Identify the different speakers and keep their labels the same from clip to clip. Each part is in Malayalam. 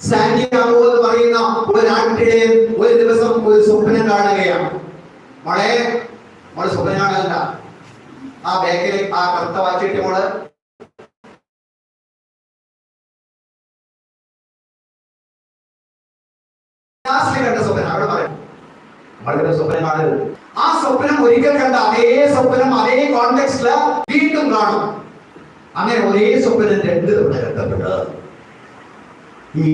Speaker 1: സാന്റിയാഗോ എന്ന് പറയുന്ന ഒരു ആട്ടിടയൻ ഒരു ദിവസം ഒരു സ്വപ്നം കാണുകയാണ്. മോളെ മോൾ സ്വപ്നം കാണാനല്ല ആ ബാക്കിൽ ആ കറുത്ത വാച്ചിട്ട് മോൾ. കണ്ട സ്വപ്നം അവിടെ സ്വപ്നം കാണരുത്. ആ സ്വപ്നം ഒരിക്കൽ കണ്ട അതേ സ്വപ്നം അതേ കോണ്ടെക്സ്റ്റിൽ വീണ്ടും കാണും. അങ്ങനെ ഒരേ സ്വപ്നം രണ്ട് തവണ കണ്ടപ്പെട്ട് ഈ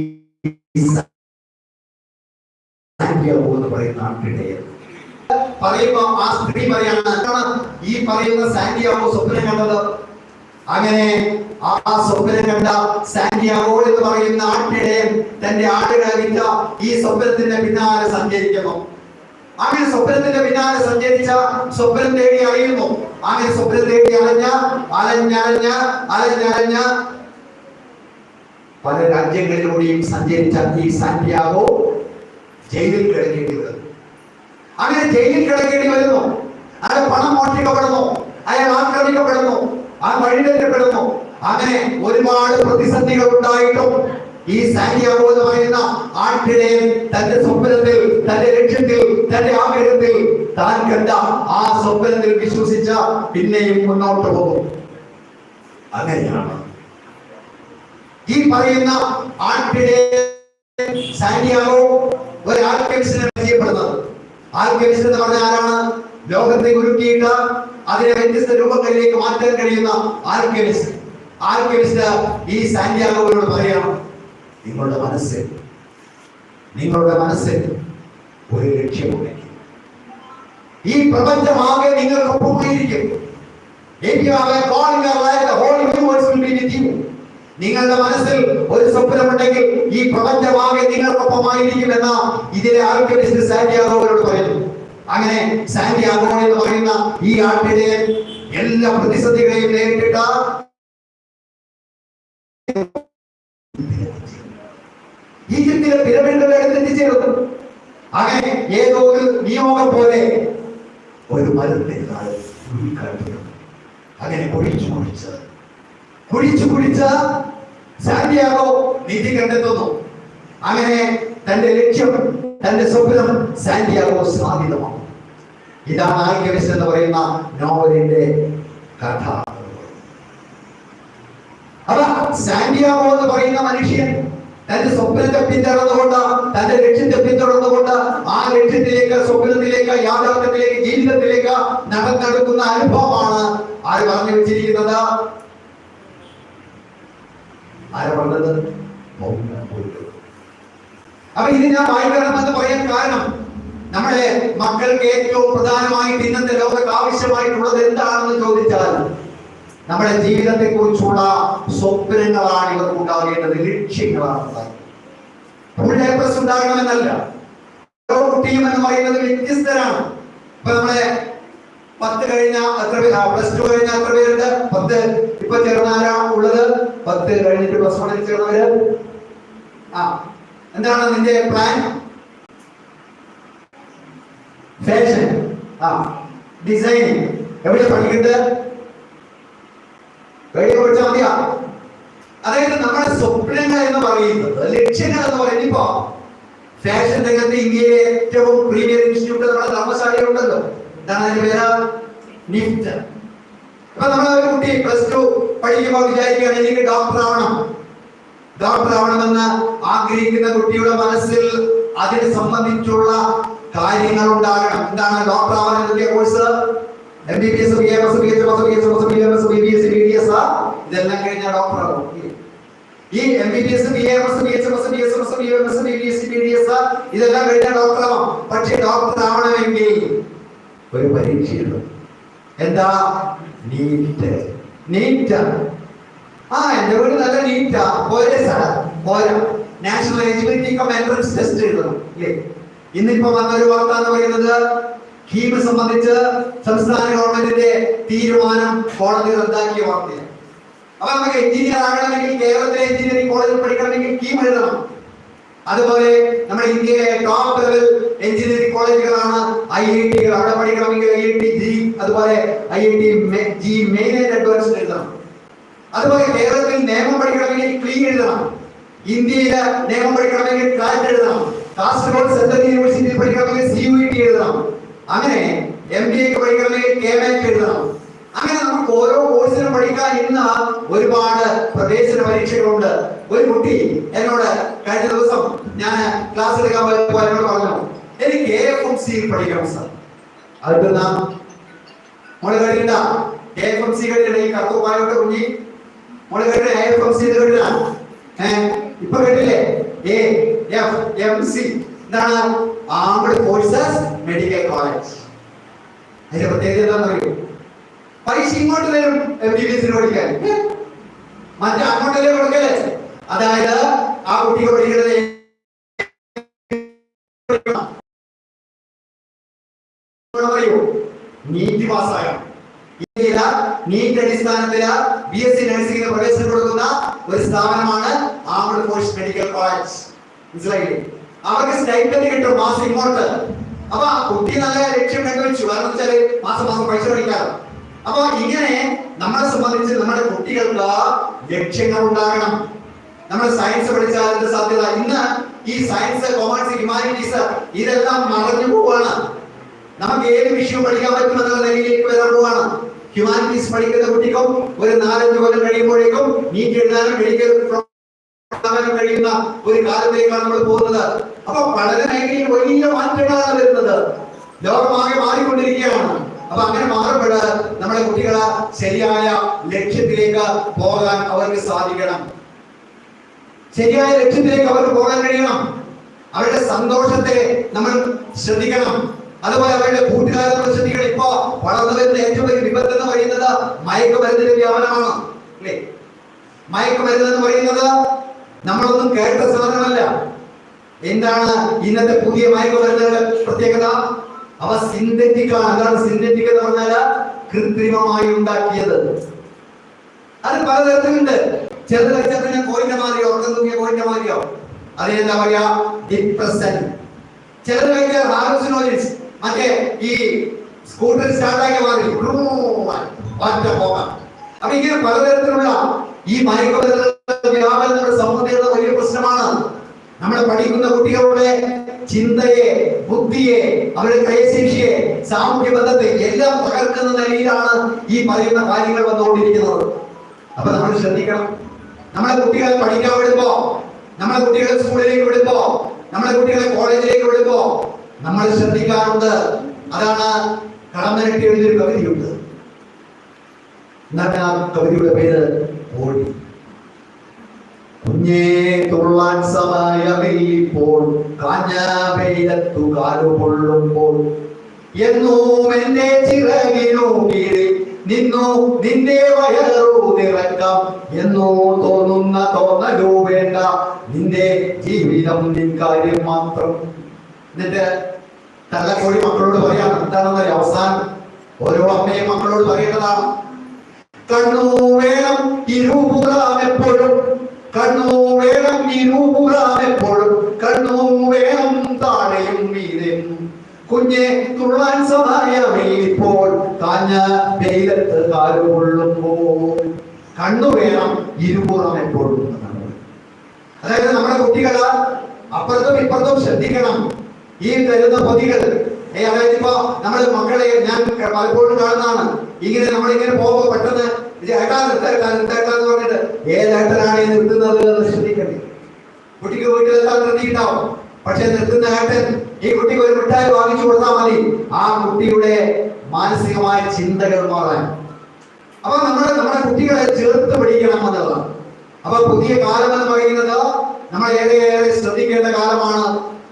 Speaker 1: എന്ന് പറയുന്ന ആട്ടിടയൻ പറയുമ്പോ ആ സ്ത്രീ പറയാണ് "എന്താണ് ഈ പറയുന്ന സാന്റിയാവോ സ്വപ്നം കണ്ടത്? അങ്ങനെ ആ സ്വപ്നം കണ്ട സാന്റിയാഗോ എന്ന് പറയുന്ന ആട്ടിടയൻ തന്റെ ആടുകളെ ഈ സ്വപ്നത്തിന്റെ പിന്നാലെ സഞ്ചരിക്കുന്നു. അങ്ങനെ സ്വപ്നത്തിന്റെ പിന്നാലെ സഞ്ചരിച്ച സ്വപ്നം തേടി അറിയുന്നു. അങ്ങനെ സ്വപ്നം തേടി അലഞ്ഞ അലഞ്ഞലഞ്ഞ അലഞ്ഞലഞ്ഞ പല രാജ്യങ്ങളിലൂടെയും സഞ്ചരിച്ച ഈ സാന്റിയാഗോ ജയിലിൽ കിടക്കേണ്ടി വരുന്നു അങ്ങനെ ജയിലിൽ കിടക്കേണ്ടി വരുന്നു. അയാൾ പണം മോഷ്ടിക്കപ്പെടുന്നു. അയാൾ ആക്രമിക്കപ്പെടുന്നു. ആ വഴിതെറ്റപ്പെടുന്നു അങ്ങനെ ഒരുപാട് പ്രതിസന്ധികൾ ഉണ്ടായിട്ടും ഈ സാന്റിയാഗോ എന്ന് പറയുന്ന ആട്ടിടയൻ തന്റെ സ്വപ്നത്തിൽ തന്റെ ലക്ഷ്യത്തിൽ തന്റെ ആഗ്രഹത്തിൽ താൻ കണ്ട ആ സ്വപ്നത്തിൽ വിശ്വസിച്ച പിന്നെയും മുന്നോട്ട് പോകും. അങ്ങനെയാണ് ഈ പറയുന്ന ആൺപിടെ സാന്റിയാഗോ ഒരു ആൽക്കെമിസ്റ്റിനെ പരിചയപ്പെടുന്നത്. ആൽക്കെമിസ്റ്റ് എന്ന് പറഞ്ഞാൽ ആരാണ്? ലോകത്തെ ഉരുക്കിയിട്ട് അതിനെ വ്യത്യസ്ത രൂപങ്ങളിലേക്ക് മാറ്റാൻ കഴിയുന്ന ആൽക്കെമിസ്റ്റ് ആൽക്കെമിസ്റ്റ് ഈ സാന്റിയാഗോയോട് പറയണം നിങ്ങളുടെ മനസ്സിൽ നിങ്ങളുടെ മനസ്സിൽ ഒരു ലക്ഷ്യമുണ്ടെങ്കിൽ. ഈ പ്രപഞ്ചമാകെ നിങ്ങൾക്കൊപ്പമായിരിക്കും If you have a call in your. നിങ്ങളുടെ മനസ്സിൽ ഒരു സ്വപ്നമുണ്ടെങ്കിൽ ഈ പ്രപഞ്ചമാകെ നിങ്ങൾക്കൊപ്പമായിരിക്കുമെന്ന ഇതിലെ ആൽക്കമിസ്റ്റ് സാന്റിയാഗോയോട് പറയുന്നു. അങ്ങനെ സാന്റിയാഗോ എന്ന് പറയുന്ന ഈ ആട്ടിലെ എല്ലാ പ്രതിസന്ധികളെയും നേരിട്ടിട്ട ഈജിപ്തിലെ പിരമിഡുകളെ എത്തിച്ചേർന്നു അങ്ങനെ ഏതോ ഒരു നിയോഗം പോലെ ഒരു മരത്തെ അങ്ങനെ കുഴിച്ചു കുഴിച്ച് കുഴിച്ചു കുഴിച്ച് സാന്റിയാഗോ നീതി കണ്ടെത്തുന്നു. അങ്ങനെ തന്റെ ലക്ഷ്യം തന്റെ സ്വപ്നം സാന്റിയാഗോ സാധ്യതമാണ്? ഇതാണ് ആൽക്കെമിസ്റ്റ് എന്ന് പറയുന്ന നോവലിന്റെ കഥ. അതാ സാന്റിയാഗോ എന്ന് പറയുന്ന മനുഷ്യൻ തന്റെ സ്വപ്നത്തെ പിന്തുടർന്നുകൊണ്ട് തന്റെ ലക്ഷ്യത്തെ പിന്തുടർന്നുകൊണ്ട് ആ ലക്ഷ്യത്തിലേക്ക് സ്വപ്നത്തിലേക്ക് യാഥാർത്ഥ്യത്തിലേക്ക് ജീവിതത്തിലേക്ക് നടന്നെടുക്കുന്ന അനുഭവമാണ് ആര് പറഞ്ഞു വെച്ചിരിക്കുന്നത്? ആരാ പറഞ്ഞത്. അപ്പൊ ഇത് ഞാൻ വായിക്കണമെന്ന് പറയാൻ കാരണം നമ്മളെ മക്കൾക്ക് ഏറ്റവും പ്രധാനമായിട്ട് ഇന്നത്തെ ലോകത്ത് ആവശ്യമായിട്ടുള്ളത് എന്താണെന്ന് ചോദിച്ചാൽ നമ്മുടെ ജീവിതത്തെ കുറിച്ചുള്ള സ്വപ്നങ്ങളാണ് ഇവർക്ക് ഉണ്ടാകേണ്ടത് ലക്ഷ്യങ്ങളാണ്. ഫുൾ ഉണ്ടാകണമെന്നല്ല ഓരോ കുട്ടിയും എന്ന് പറയുന്നത് വ്യത്യസ്തരാണ് ഇപ്പൊ നമ്മളെ പത്ത് കഴിഞ്ഞ എത്ര പേര് പ്ലസ് ടു കഴിഞ്ഞ എത്ര പേരുണ്ട്. പത്ത് ഇപ്പൊ ചേർന്നാരാ ഉള്ളത്? പത്ത് കഴിഞ്ഞിട്ട് പ്ലസ് വണ്ണിൽ ചേർന്നവര്. ആ എന്താണ് നിന്റെ പ്ലാൻ ഫാഷൻ ആ ഡിസൈൻ എവിടെ പഠിക്കുന്നത് കഴിഞ്ഞ പഠിച്ചാൽ മതിയാ? അതായത് നമ്മുടെ സ്വപ്നങ്ങൾ എന്ന് പറയുന്നത് ലക്ഷ്യങ്ങൾ എന്ന് പറയുന്നത് ഇപ്പോ ഫാഷൻ രംഗത്ത് ഇന്ത്യയിലെ ഏറ്റവും പ്രീമിയർ ഇൻസ്റ്റിറ്റ്യൂട്ട് നമ്മുടെ ധർമ്മശാലയുണ്ടല്ലോ എന്താണ് അതിന്റെ പേര് നിഫ്റ്റ് അപ്പൊ നമ്മൾ ഒരു കുട്ടി പ്ലസ് ടു പഠിക്കുമ്പോൾ വിചാരിക്കുകയാണ് എനിക്ക് ഡോക്ടർ ആവണം ഡോക്ടർ ആവണമെന്ന് ആഗ്രഹിക്കുന്ന കുട്ടിയുടെ മനസ്സിൽ അതിനെ സംബന്ധിച്ചുള്ള കാര്യങ്ങൾ ഉണ്ടാകണം എന്താണ് ഡോക്ടർ ആവാൻ എന്തൊക്കെ course M B B S B M S B H S B S S B M S B B S B D S ഇതെല്ലാം കഴിഞ്ഞാൽ ഡോക്ടർ ആവും ഈ M B B S B M S B H S B S S B M S B B S B D S ഇതെല്ലാം കഴിഞ്ഞാൽ ഡോക്ടർ ആവാം പക്ഷേ ഡോക്ടർ ആവണമെങ്കിൽ ഒരു പരീക്ഷയുണ്ട്. എന്താ? നീറ്റ്. നീറ്റ. ആ എന്റെ വീട് നല്ല നീറ്റാ. പോരെ സാർ. പോരാ. National eligibility cum entrance test എഴുതണം ഇല്ലേ? ഇന്നിപ്പോ വന്ന ഒരു വാർത്ത എന്ന് പറയുന്നത് കീം സംബന്ധിച്ച് സംസ്ഥാന ഗവൺമെന്റിന്റെ തീരുമാനം കോടതി റദ്ദാക്കിയ വാർത്തയാണ്. അപ്പൊ നമുക്ക് എഞ്ചിനീയർ ആകണമെങ്കിൽ കേരളത്തിലെ എഞ്ചിനീയറിംഗ് കോളേജിൽ പഠിക്കണമെങ്കിൽ കീം എഴുതണം. അതുപോലെ നമ്മുടെ ഇന്ത്യയിലെ ടോപ്പ് ലെവൽ എഞ്ചിനീയറിംഗ് കോളേജുകളാണ് ഐ ഐ ടികൾ അവിടെ പഠിക്കണമെങ്കിൽ ഐ ഐ ടി ജി അതുപോലെ I I T JEE main and advanced എഴുതണം. അതുപോലെ കേരളത്തിൽ നിയമം പഠിക്കണമെങ്കിൽ ക്ലീൻ എഴുതണം. ഇന്ത്യയിലെ നിയമം പഠിക്കണമെങ്കിൽ ക്ലാറ്റ് എഴുതണം. കാസർഗോഡ് സെൻട്രൽ യൂണിവേഴ്സിറ്റിയിൽ പഠിക്കണമെങ്കിൽ സി യു ടി എഴുതണം. അങ്ങനെ എം ബി എക്ക് പഠിക്കണമെങ്കിൽ കെ മാറ്റ് എഴുതണം. അങ്ങനെ നമുക്ക് ഓരോ കോഴ്സിനും പഠിക്കാൻ ഇന്ന് ഒരുപാട് പ്രവേശന പരീക്ഷകളുണ്ട്. ഒരു കുട്ടി എന്നോട് കഴിഞ്ഞ ദിവസം ഞാൻ ക്ലാസ് എടുക്കാൻ പോയപ്പോൾ എന്നോട് പറഞ്ഞു എനിക്ക് എ എഫ് എം സി പഠിക്കണം സാർ അത് മോൾ കേട്ടില്ല എ എഫ് എം സി കഴിഞ്ഞ കുഞ്ഞി. മോൾ കഴിഞ്ഞ എ എഫ് എം സി കഴിഞ്ഞ ഇപ്പൊ കേട്ടില്ലേ? എ എഫ് എം സി എന്താണ്? Courses medical college. അതിന്റെ പ്രത്യേകത എന്താണെന്ന് അറിയോ പൈസ ഇങ്ങോട്ട് വരും എം ബി ബി എസിന് പഠിക്കാൻ മറ്റേ അങ്ങോട്ടല്ലേ കൊടുക്കല്ലേ അതായത് ആ കുട്ടി പഠിക്കുന്നത് നീറ്റ് ഇന്ത്യയില നീറ്റ് അടിസ്ഥാനത്തിൽ ബി എസ് സി നഴ്സിംഗിന് പ്രവേശനം കൊടുക്കുന്ന ഒരു സ്ഥാപനമാണ് ആംഡ് ഫോഴ്സ് മെഡിക്കൽ കോളേജ് മനസ്സിലായില്ലേ? അവർക്ക് സ്റ്റൈപ്പൻഡ് കിട്ടും മാസം ഇങ്ങോട്ട്. അപ്പൊ കുട്ടി നല്ല ലക്ഷ്യം കണ്ടുവച്ചു കാരണം വെച്ചാൽ മാസം മാസം പൈസ പഠിക്കാറ് അപ്പൊ ഇങ്ങനെ നമ്മളെ സംബന്ധിച്ച് നമ്മുടെ കുട്ടികൾക്ക് ലക്ഷ്യങ്ങൾ ഉണ്ടാകണം. നമ്മൾ സയൻസ് പഠിച്ചാൽ അതിന്റെ സാധ്യത? ഇന്ന് ഈ സയൻസ് കൊമേഴ്സ് ഹ്യൂമാനിറ്റീസ് ഇതെല്ലാം മറഞ്ഞു പോവാണ് നമുക്ക് ഏത് വിഷയവും പഠിക്കാൻ പറ്റുമെന്നുള്ള നിലയിലേക്ക് വരാൻ പോവാണ് ഹ്യൂമാനിറ്റീസ് പഠിക്കുന്ന കുട്ടിക്കും ഒരു നാലഞ്ച് കൊല്ലം കഴിയുമ്പോഴേക്കും നീറ്റ് എഴുതാനും മെഡിക്കൽ കഴിയുന്ന ഒരു കാലത്തേക്കാണ് നമ്മൾ പോകുന്നത്. അപ്പൊ പഠന മേഖലയിൽ വലിയ മാറ്റങ്ങളാണ് വരുന്നത്. ലോകമാകെ മാറിക്കൊണ്ടിരിക്കുകയാണ്. അപ്പൊ അങ്ങനെ മാറുമ്പോൾ നമ്മുടെ കുട്ടികളെ ശരിയായ ലക്ഷ്യത്തിലേക്ക് പോകാൻ അവർക്ക് സാധിക്കണം. ശരിയായ ലക്ഷ്യത്തിലേക്ക് അവർക്ക് പോകാൻ കഴിയണം. അവരുടെ സന്തോഷത്തെ നമ്മൾ ശ്രദ്ധിക്കണം. അതുപോലെ അവരുടെ കൂട്ടുകാരെ നമ്മൾ ശ്രദ്ധിക്കണം ഇപ്പൊ വളർന്നു വരുന്ന ഏറ്റവും വലിയ വിപത്ത് എന്ന് പറയുന്നത് മയക്കുമരുന്നിന്റെ വ്യാപനമാണ്. അല്ലേ? മയക്കുമരുന്ന് എന്ന് പറയുന്നത് നമ്മളൊന്നും കേട്ട സാധനമല്ല. എന്താണ് ഇന്നത്തെ പുതിയ മയക്കുമരുന്നുകളുടെ പ്രത്യേകത? അവ സിന്തറ്റിക് ആണ്. അതാണ് സിന്തറ്റിക് എന്ന് പറഞ്ഞാൽ കൃത്രിമമായി ഉണ്ടാക്കിയത്. അത് പലതരത്തിലുണ്ട്. ചെറുത് വെച്ചാൽ പിന്നെ കോയിന്റെ മാതിരിയോ ഉറക്കം തൂങ്ങിയ കോയിന്റെ മാതിരിയോ. അതിനെന്താ പറയാ? ഡിപ്രസൻ ചിലത് വെച്ചാൽ ഹാലൂസിനോജിൻസ് മറ്റേ ഈ സ്കൂട്ടർ സ്റ്റാർട്ടാക്കിയ മാതിരി ഒറ്റ പോകാം. അപ്പൊ ഇങ്ങനെ പലതരത്തിലുള്ള ഈ മയക്കുമരുന്ന് വ്യാപനം നമ്മുടെ വലിയ പ്രശ്നമാണ്. നമ്മൾ പഠിക്കുന്ന കുട്ടികളുടെ ചിന്തയെ ബുദ്ധിയെ അവരുടെ ക്രയശേഷിയെ സാമൂഹ്യ ബന്ധത്തെ എല്ലാം തകർക്കുന്ന നിലയിലാണ് ഈ പറയുന്ന കാര്യങ്ങൾ വന്നുകൊണ്ടിരിക്കുന്നത്. അപ്പൊ നമ്മൾ ശ്രദ്ധിക്കണം. നമ്മളെ കുട്ടികളെ പഠിക്കാൻ വിടുമ്പോ നമ്മളെ കുട്ടികളെ സ്കൂളിലേക്ക് വിടുമ്പോ നമ്മളെ കുട്ടികളെ കോളേജിലേക്ക് വിടുമ്പോ നമ്മൾ ശ്രദ്ധിക്കാറുണ്ട്. അതാണ് കടമ്പനട്ടി എഴുതിയൊരു കവിതയുണ്ട്. എന്നാൽ ആ കവിതയുടെ പേര് ഓടി കുഞ്ഞേ തുള്ളാൻ സമയമില്ലിപ്പോൾ കാഞ്ഞ വെയിലത്തു കാലുകൊള്ളുമ്പോൾ. എന്നും എന്റെ ചിറകിനു കീഴിൽ നിന്നു നിന്റെ വയറു നിറക്കാം എന്നോ തോന്നുന്ന തോന്നലോ വേണ്ട നിന്റെ ജീവിതം നിൻ കാര്യം മാത്രം. എന്നിട്ട് തള്ളക്കോഴി മക്കളോട് പറയാം എന്താണെന്നറിയാം അവസാനം? ഓരോ അമ്മയും മക്കളോട് പറയേണ്ടതാണ്. കണ്ണു വേണം ഇരുപുറാം എപ്പോഴും. കണ്ണു വേണം ഇരുപുറാം എപ്പോഴും കണ്ണു വേണം താഴെയും വീരും കുഞ്ഞെ തുള്ളാൻ സമയമേ ഇപ്പോൾ. കാഞ്ഞ വെയിലത്ത് കാലുകൊള്ളുമ്പോൾ. കണ്ണു വേണം ഇരുപുറം അതായത് നമ്മുടെ കുട്ടികൾ അപ്പുറത്തും ഇപ്പുറത്തും ശ്രദ്ധിക്കണം. ഈ തരുന്ന പൊതികൾ. അതായത് ഇപ്പൊ നമ്മുടെ മക്കളെ ഞാൻ പലപ്പോഴും കാണുന്നതാണ്. ഇങ്ങനെ നമ്മളിങ്ങനെ പോകുമ്പോ പെട്ടെന്ന് ഏട്ടാ നിർത്തേട്ടാ നിർത്തേട്ടാ എന്ന് പറഞ്ഞിട്ട് ഏതേട്ടനാണ് ഈ നിർത്തുന്നത് എന്ന് ശ്രദ്ധിക്കണ്ടേ? കുട്ടിക്ക് വീട്ടിലെല്ലാം നിർത്തിയിട്ടുണ്ടാവും പക്ഷെ നിർത്തുന്ന ഏട്ടൻ ഈ കുട്ടിക്ക് ഒരു മിഠായി വാങ്ങിച്ചു കൊടുത്താൽ മതി. ആ കുട്ടിയുടെ മാനസികമായ ചിന്തകൾ മാറാൻ. അപ്പൊ നമ്മൾ നമ്മുടെ കുട്ടികളെ ചേർത്ത് പിടിക്കണം എന്നുള്ളതാണ്. അപ്പൊ പുതിയ കാലം എന്ന് പറയുന്നത് നമ്മൾ ഏറെ ഏറെ ശ്രദ്ധിക്കേണ്ട കാലമാണ്.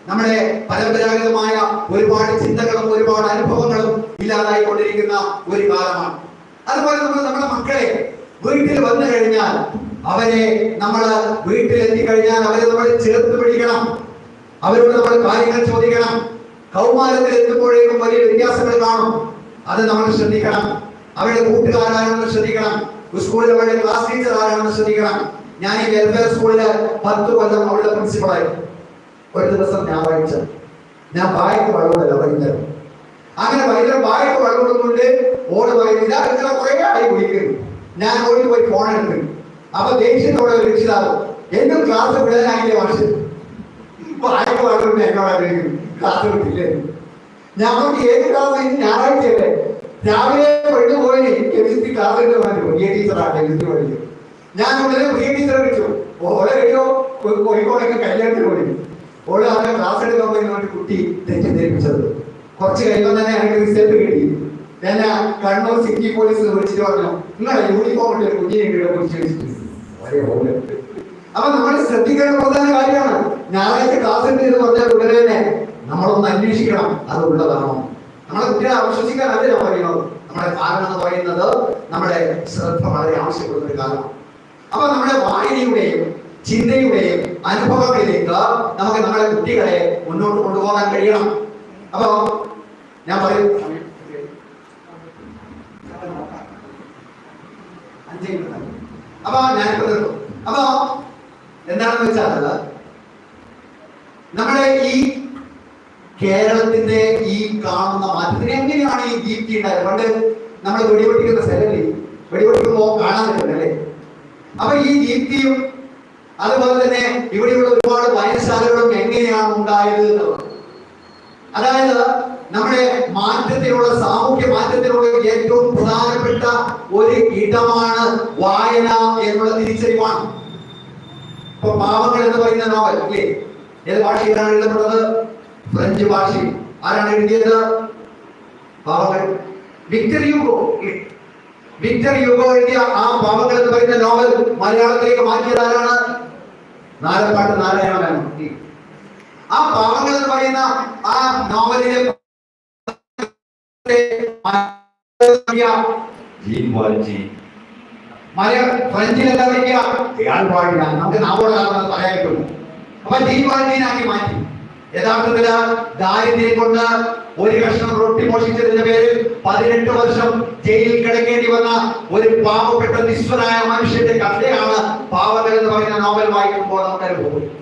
Speaker 1: നമ്മുടെ പരമ്പരാഗതമായ ഒരുപാട് ചിന്തകളും ഒരുപാട് അനുഭവങ്ങളും ഇല്ലാതായിക്കൊണ്ടിരിക്കുന്ന ഒരു കാലമാണ്. അതുപോലെ നമ്മൾ നമ്മുടെ മക്കളെ വീട്ടിൽ വന്നു കഴിഞ്ഞാൽ അവരെ നമ്മൾ വീട്ടിലെത്തി കഴിഞ്ഞാൽ അവരെ നമ്മൾ ചേർത്ത് പിടിക്കണം. അവരോട് നമ്മൾ കാര്യങ്ങൾ ചോദിക്കണം. കൗമാരത്തിൽ എത്തുമ്പോഴേക്കും വലിയ വ്യത്യാസങ്ങൾ കാണും. അത് നമ്മൾ ശ്രദ്ധിക്കണം. അവരുടെ കൂട്ടുകാരാണെന്ന് ശ്രദ്ധിക്കണം. സ്കൂളിൽ അവരുടെ ക്ലാസ് ടീച്ചർ ആരാണെന്ന് ശ്രദ്ധിക്കണം. ഞാൻ ഈ വെൽഫെയർ സ്കൂളിൽ പത്ത് കൊല്ലം അവരുടെ പ്രിൻസിപ്പളായിരുന്നു ഒരു ദിവസം ഞായറാഴ്ച ഞാൻ ബായ്ക്ക് വളർന്നല്ല വൈകുന്നേരം. അങ്ങനെ വൈകുന്നേരം ബായ്ക്ക് വെള്ളം ഓട് പറയുന്നില്ല ഇങ്ങനെ കുറേ ആയി വിളിക്കുന്നു. ഞാൻ ഓടി പോയി ഫോൺ എടുക്കുന്നു അപ്പൊ ദേഷ്യത്തോടെ രക്ഷിതാവ് എന്നും ക്ലാസ് വിടാനായില്ലേ മനുഷ്യൻ? വായ്പ പാടുകൊണ്ട് എന്നോട് ക്ലാസ് വിട്ടില്ലേ ഞങ്ങൾക്ക് ഏത് ക്ലാസ് ഇനി ഞായറാഴ്ചയല്ലേ രാവിലെ പെണ്ണു പോയി കെമിസ്ട്രി ക്ലാസ് എടുത്ത് പറഞ്ഞു. പ്രിയ ടീച്ചറാണ് കെമിസ്ട്രി പഠിച്ചു. ഞാൻ ഉടനെ പ്രിയ ടീച്ചറെ വിളിച്ചു. ഓളെ കഴിയോ കോഴിക്കോടൊക്കെ കല്യാണത്തിന് പോയി. ഓൾ അവരെ ക്ലാസ് എടുക്കാൻ പോയി കുട്ടി തെറ്റിദ്ധരിപ്പിച്ചത്. കുറച്ച് കഴിയുമ്പോൾ തന്നെ എനിക്ക് റിസൾട്ട് കിട്ടി. എന്നെ കണ്ണൂർ സിറ്റി പോലീസ് വിളിച്ചിട്ട് പറഞ്ഞു നിങ്ങളെ യൂണിഫോം ഇട്ട് കുഞ്ഞിനെ ഇവിടെ കുറിച്ച് വെച്ചിട്ട് ഒരേ ഓൾ അപ്പൊ നമ്മൾ ശ്രദ്ധിക്കേണ്ട പ്രധാന കാര്യമാണ് ഞായറാഴ്ച ക്ലാസ് ഉണ്ട് എന്ന് പറഞ്ഞാൽ ഉടനെ തന്നെ നമ്മളൊന്ന് അന്വേഷിക്കണം അത് ഉള്ളതാണോ? നമ്മളെ കുട്ടികളെ ആശ്വസിക്കാൻ അല്ല ഞാൻ പറയുന്നത് നമ്മുടെ കാരണം എന്ന് പറയുന്നത് നമ്മുടെ ശ്രദ്ധ വളരെ ആവശ്യപ്പെടുന്ന ഒരു കാലമാണ്. അപ്പൊ നമ്മുടെ വായനയുടെയും ചിന്തയുടെയും അനുഭവങ്ങളിലേക്ക് നമുക്ക് നമ്മുടെ കുട്ടികളെ മുന്നോട്ട് കൊണ്ടുപോകാൻ കഴിയണം. അപ്പൊ ഞാൻ പറയും മിനിറ്റ് അപ്പൊ ഞാൻ പറഞ്ഞു അപ്പൊ എന്താണെന്ന് വെച്ചാൽ നമ്മുടെ ഈ കേരളത്തിന്റെ ഈ കാണുന്ന മാറ്റത്തിന് എങ്ങനെയാണ് ഈ ദീപ്തി ഉണ്ടായത്? പണ്ട് നമ്മൾ വെടിപൊട്ടിക്കുന്ന സ്ഥലല്ലേ? വെടിവെട്ടുമ്പോ കാണാറുണ്ട് അല്ലേ? അപ്പൊ ഈ ദീപ്തിയും അതുപോലെ തന്നെ ഇവിടെയുള്ള ഒരുപാട് വായനശാലകളും എങ്ങനെയാണ് ഉണ്ടായത് എന്നുള്ളത്. അതായത് നമ്മുടെ മാറ്റത്തിനുള്ള സാമൂഹ്യ മാറ്റത്തിനുള്ള ഏറ്റവും പ്രധാനപ്പെട്ട ഒരു ഇടമാണ് വായന എന്നുള്ള തിരിച്ചറിവാണ്. ഇപ്പൊ പാവങ്ങൾ എന്ന് പറയുന്ന നോവൽ ഏത് ഭാഷയിലാണ് എഴുതപ്പെട്ടത് ഫ്രഞ്ച് ഭാഷയിൽ ആരാണ് എഴുതിയത്? പാവങ്ങൾ. Victor Hugo? വിക്ടർ യുഗോ എഴുതിയ ആ പാവങ്ങൾ എന്ന് പറയുന്ന നോവൽ മലയാളത്തിലേക്ക് മാറ്റിയത് ആരാണ്? നാലപ്പാട്ട് നാരായണ മേനോൻ. ആ പാവങ്ങൾ എന്ന് പറയുന്ന ആ നോവലിലെ മലയാള ദീപാവലിനാക്കി മാറ്റി ഒരു കഷ്ണം റൊട്ടി മോഷിച്ചതിന്റെ പേരിൽ പതിനെട്ട് വർഷം ജയിലിൽ കിടക്കേണ്ടി വന്ന ഒരു പാവപ്പെട്ട നിസ്വനായ മനുഷ്യന്റെ കഥയാണ് പാവകൾ എന്ന് പറയുന്ന നോവൽ വായിക്കുമ്പോൾ നമുക്ക് അനുഭവം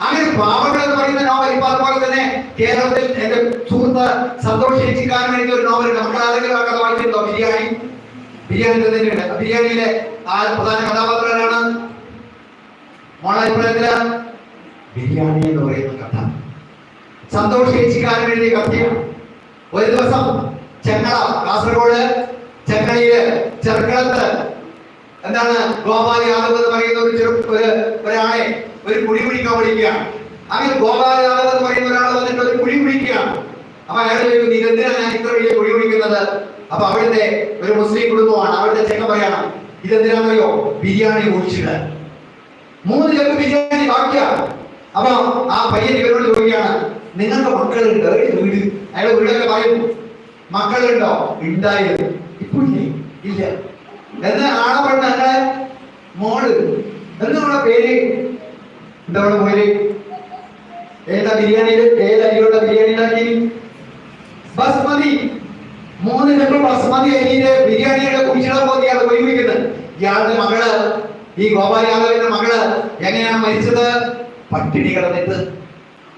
Speaker 1: അങ്ങനെ പാവങ്ങൾ എന്ന് പറയുന്ന നോവൽ ഇപ്പൊ അതുപോലെ തന്നെ കേരളത്തിൽ എന്റെ സുഹൃത്ത് സന്തോഷ് ചേച്ചിക്കാരൻ എഴുതിയ ഒരു നോവൽ നമ്മൾ ആരെങ്കിലും ആ കഥ വായിച്ചിട്ടുണ്ടോ? ബിരിയാണി? ബിരിയാണി തന്നെയുണ്ട് ബിരിയാണിയിലെ ആ പ്രധാന കഥാപാത്രമാണ് മോളാഭിപ്രായത്തിൽ ബിരിയാണി എന്ന് പറയുന്ന കഥ. സന്തോഷ് ചേച്ചിക്കാരൻ എഴുതിയ കഥയാണ് ഒരു ദിവസം ചെങ്ങള കാസർഗോഡ് ചെങ്ങളയിൽ ചെറുക്കളത്ത് എന്താണ് ഗോപാൽ യാദവ് എന്ന് പറയുന്ന ഒരു ചെറു ഒരു ഒരാളെ ഒരു കുഴി പിടിക്കാൻ വിളിക്കുകയാണ്. അങ്ങനെ ഗോപാൽ യാദവ് എന്ന് പറയുന്ന ഒരാൾ വന്നിട്ട് ഒരു കുഴി പിടിക്കുകയാണ് അപ്പൊ അയാൾ ചോദിക്കും നീ എന്തിനാണ് ഞാൻ ഇത്ര വലിയ കുഴി പിടിക്കുന്നത് അപ്പൊ അവിടുത്തെ ഒരു മുസ്ലിം കുടുംബമാണ്. അവിടുത്തെ ചെക്ക പറയണം ഇതെന്തിനാണെന്നറിയോ? ബിരിയാണി ഒഴിച്ചിട്ട് മൂന്ന് ചെക്ക് ബിരിയാണി ബാക്കിയാണ് അപ്പൊ ആ പയ്യൻ ഇവരോട് ചോദിക്കുകയാണ് നിങ്ങൾക്ക് മക്കളുണ്ട്? വീട്? അയാളെ വീടൊക്കെ പറയും മക്കളുണ്ടോ? ഉണ്ടായിരുന്നു ഇപ്പൊ ഇല്ലേ. ഇല്ല. എന്നാ പെണ്ണ ഞങ്ങളെ മോൾ എന്നുള്ള പേര്? എന്താ നമ്മളെ മോര്? ഏതാ ബിരിയാണിയിൽ ഏത് അരിയുള്ള ബിരിയാണി ഉണ്ടാക്കി? ബസ്മതി. മൂന്ന് ചെമ്പ് ബസ്മതി അരിയിലെ ബിരിയാണിയുടെ കുഴിച്ചിടാൻ പോയി ഇയാൾ ഉപയോഗിക്കുന്നത് ഇയാളുടെ മകൾ ഈ ഗോപാൽ യാദവിന്റെ മകൾ എങ്ങനെയാണ് മരിച്ചത്? പട്ടിണി കിടന്നിട്ട്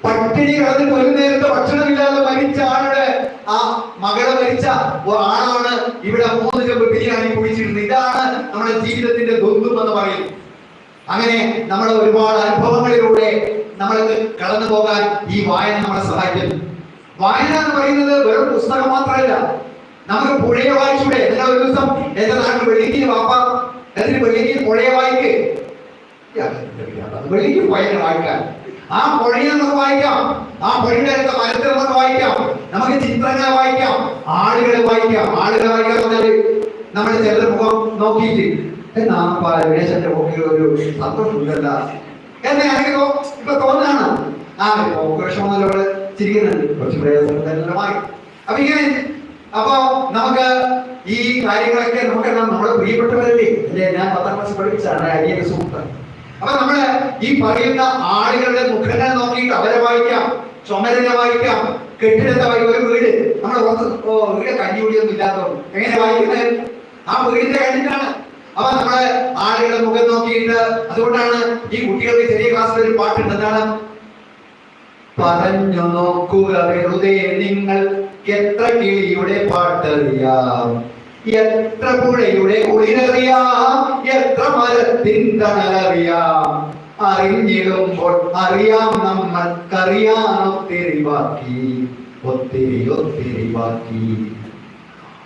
Speaker 1: പട്ടിണി കടന്ന് ഒരു നേരത്തെ ഭക്ഷണമില്ലാതെ മരിച്ച ആളുടെ ആ മകളെ മരിച്ച ആളാണ് ഇവിടെ മൂന്ന് ചെമ്പ് ബിരിയാണി കുഴിച്ചിരുന്നത് ഇതാണ് നമ്മുടെ ജീവിതത്തിന്റെ ദുർഗം എന്ന് പറയുന്നത്. അങ്ങനെ നമ്മൾ ഒരുപാട് അനുഭവങ്ങളിലൂടെ നമ്മൾക്ക് കടന്നു പോകാൻ ഈ വായന നമ്മളെ സഹായിക്കുന്നു. വായന എന്ന് പറയുന്നത് വെറും പുസ്തകം മാത്രമല്ല. നമുക്ക് പുഴയെ വായിച്ചൂടെ. നിങ്ങൾ ഒരു ദിവസം എന്റെ നാട്ടിൽ വെള്ളിക്ക് വാപ്പ എന്നിട്ട് വെള്ളിക്ക് പുഴയെ വായിക്ക്. വെള്ളിക്ക് വായന വായിക്കാൻ. ആ പുഴയിൽ നമുക്ക് വായിക്കാം. ആ പുഴയുടെ അടുത്ത മരത്തിൽ നമുക്ക് വായിക്കാം. നമുക്ക് ചിത്രങ്ങളെ വായിക്കാം. ആളുകളെ വായിക്കാം. ആളുകളെ വായിക്കാൻ നമ്മൾ ചിലർ മുഖം നോക്കിയിട്ട് എന്നാ രമേശന്റെ മുഖിൽ ഒരു സന്തോഷമില്ല എന്നെ അറിയോ ഇപ്പൊ തോന്നാണ്? ആ വിഷമമൊന്നുമില്ല ഇവിടെ ചിരിക്കുന്നുണ്ട്. കുറച്ച് പ്രയാസമായി അപ്പൊ ഇങ്ങനെ നമുക്ക് ഈ കാര്യങ്ങളൊക്കെ നമുക്ക് നമ്മുടെ പ്രിയപ്പെട്ടവരല്ലേ? ഞാൻ പത്താം ക്ലാസ് പഠിപ്പിച്ചാണ് അരിയൊക്കെ സുഹൃത്ത് അപ്പൊ നമ്മൾ ഈ പറയുന്ന ആളുകളുടെ മുഖങ്ങൾ നോക്കിയിട്ട് അവരെ വായിക്കാം ചുമരനെ വായിക്കാം കെട്ടിടത്തെ വായിക്കാം. ഒരു വീട് നമ്മൾ ഓ വീട് കഞ്ഞിയൊന്നും ഇല്ലാത്തവർ എങ്ങനെ വായിക്കുന്നത്? ആ വീടിന്റെ കണ്ടിട്ടാണ് അപ്പൊ നമ്മളെ ആളുകളുടെ മുഖം നോക്കിയിട്ട് അതുകൊണ്ടാണ് ഈ കുട്ടികൾക്ക് ചെറിയ ക്ലാസ്സിൽ ഒരു പാട്ടുണ്ട്. എന്താണ്? പറഞ്ഞു നോക്കുക നിങ്ങൾ എത്ര കിളിയുടെ പാട്ടറിയാം. എത്ര പുഴയുടെ കുളിരറിയാം എത്ര തണലറിയാം? അറിഞ്ഞിടുമ്പോൾ അറിയാം നമ്മൾക്കറിയാൻ ഒത്തിരി ബാക്കി ഒത്തിരി ഒത്തിരി ബാക്കി.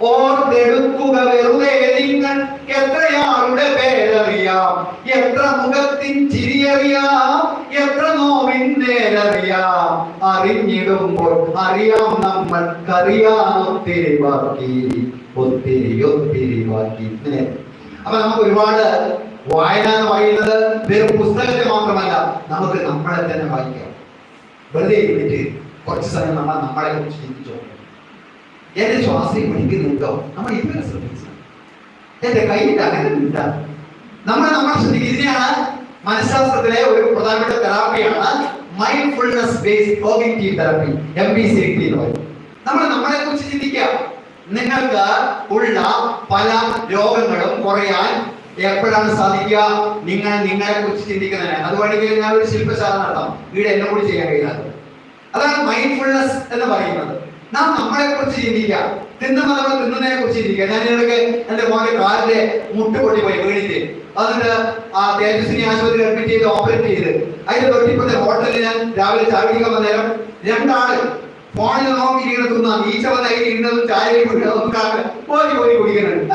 Speaker 1: ഓർത്തെടുക്കുക വെറുതെ നിങ്ങൾ എത്രയാളുടെ പേരറിയാം? എത്ര മുഖത്തിൻ ചിരിയറിയാം? എത്ര നോവിൻ നേരറിയാം? അറിഞ്ഞിടുമ്പോൾ അറിയാം നമ്മൾക്കറിയാം. ഒത്തിരി ബാക്കി ഒത്തിരി ഒത്തിരി ബാക്കി അപ്പൊ നമുക്ക് ഒരുപാട് വായന എന്ന് പറയുന്നത് വെറും പുസ്തകത്തെ മാത്രമല്ല നമുക്ക് നമ്മളെ തന്നെ വായിക്കാം. വെറുതെ ഇരുന്നിട്ട് കുറച്ച് സമയം നമ്മൾ നമ്മളെ കുറിച്ച് ചിന്തിച്ചു. എന്റെ ശ്വാസം പിടിക്കുന്നുണ്ടോ നമ്മൾ ഇതുവരെ ശ്രദ്ധിച്ചു എന്റെ കയ്യിൽ അങ്ങനെ ഉണ്ടാ നമ്മൾ നമ്മൾ ശ്രദ്ധിക്കുക ഇതിനെയാണ് മനഃശാസ്ത്രത്തിലെ ഒരു പ്രധാനപ്പെട്ട തെറാപ്പിയാണ് mindfulness based cognitive therapy M B C T എന്ന് പറയും നമ്മൾ നമ്മളെ കുറിച്ച് ചിന്തിക്കുക നിങ്ങൾക്ക് ഉള്ള പല രോഗങ്ങളും കുറയാൻ എപ്പോഴാണ് സാധിക്കുക. നിങ്ങൾ നിങ്ങളെ കുറിച്ച് ചിന്തിക്കുന്നതിന് അതുവേണമെങ്കിൽ ഞാൻ ഒരു ശില്പശാല നടത്താം. വീട് എന്നെ കൂടി ചെയ്യാൻ കഴിയാതെ അതാണ് മൈൻഡ്ഫുൾനെസ് എന്ന് പറയുന്നത്. നാം നമ്മളെ കുറിച്ച് ചിന്തിക്കുക തിന്നുന്ന നമ്മൾ തിന്നുന്നതിനെ കുറിച്ച് ചിന്തിക്കുക ഞാൻ ഇടയ്ക്ക് എന്റെ മോനെ കാലിലെ മുട്ട് പൊട്ടി പോയി വീണിട്ട്. എന്നിട്ട് ആ തേജസ്വിനി ആശുപത്രി അഡ്മിറ്റ് ചെയ്ത് ഓപ്പറേറ്റ് ചെയ്ത്. അതിന്റെ തൊട്ടിപ്പത്തെ ഹോട്ടലിൽ ഞാൻ രാവിലെ ചായ കുടിക്കാൻ വന്ന നേരം രണ്ടാൾ ഫോണിൽ നോക്കി തിന്നാം. ഈച്ച വന്ന് ഇരുന്നതും ചായ പോരി പോരി കുടിക്കുന്നുണ്ട്.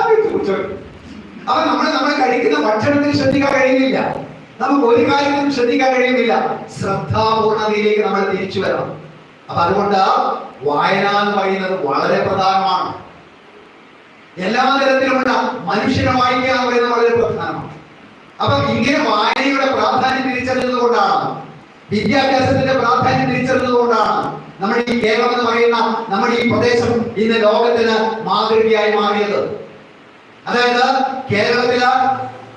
Speaker 1: അപ്പൊ നമ്മൾ നമ്മൾ കഴിക്കുന്ന ഭക്ഷണത്തിൽ ശ്രദ്ധിക്കാൻ കഴിയുന്നില്ല. നമുക്ക് ഒരു കാര്യത്തിലും ശ്രദ്ധിക്കാൻ കഴിയുന്നില്ല. ശ്രദ്ധാപൂർണതയിലേക്ക് നമ്മൾ തിരിച്ചു വരണം. അപ്പൊ അതുകൊണ്ട് വായന എന്ന് പറയുന്നത് വളരെ പ്രധാനമാണ്. എല്ലാ തരത്തിലുമുള്ള മനുഷ്യനെ വായിക്കുക എന്ന് പറയുന്നത് വളരെ പ്രധാനമാണ്. അപ്പൊ ഇങ്ങനെ വായനയുടെ പ്രാധാന്യം തിരിച്ചറിഞ്ഞത് കൊണ്ടാണ് വിദ്യാഭ്യാസത്തിന്റെ പ്രാധാന്യം തിരിച്ചറിഞ്ഞത് കൊണ്ടാണ് നമ്മുടെ ഈ കേരളം എന്ന് പറയുന്ന നമ്മുടെ ഈ പ്രദേശം ഇന്ന് ലോകത്തിന് മാതൃകയായി മാറിയത്. അതായത് കേരളത്തിൽ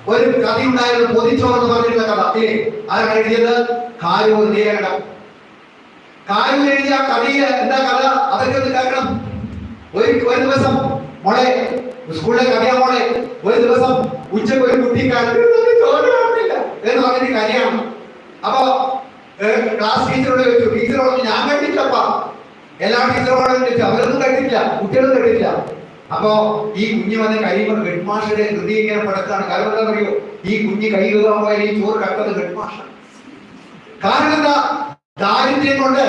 Speaker 1: ഒരു കഥയുണ്ടായിരുന്നു പൊതിച്ചോറ് എന്ന് പറഞ്ഞിട്ടുള്ള കഥ. ആരാണ് എഴുതിയത് കാരൂർ നീലകണ്ഠം കാരൂർ എഴുതിയ ആ കഥയിൽ എന്താ കഥ? അതൊക്കെ ഒന്ന് കേൾക്കണം. ഒരു ഒരു ദിവസം മോളെ സ്കൂളിലെ കഥയാ മോളെ ഒരു ദിവസം ഉച്ചയ്ക്ക് ഒരു കുട്ടി കാണുന്നില്ല. എന്ന് പറഞ്ഞിട്ട് കരയാണ്. അപ്പൊ ക്ലാസ് ടീച്ചറോട് ചോദിച്ചു ടീച്ചർ പറഞ്ഞു ഞാൻ കണ്ടിട്ടില്ലപ്പാ. എല്ലാ ടീച്ചറോടും ചോദിച്ചു അവരൊന്നും കണ്ടിട്ടില്ല കുട്ടികളും കണ്ടിട്ടില്ല. അപ്പോ ഈ കുഞ്ഞ് വന്ന് കഴിയുമ്പോൾ ഹെഡ് മാസ്റ്ററുടെ ഹൃദയം ഇങ്ങനെ പടക്കാണ് കാരണം എന്താ പറയുക ഈ കുഞ്ഞ് കൈ കഴുകാൻ പോയാൽ ഈ ചോറ് കട്ടത് ഹെഡ് മാസ്റ്റർ കാരണം എന്താ? ദാരിദ്ര്യം കൊണ്ട്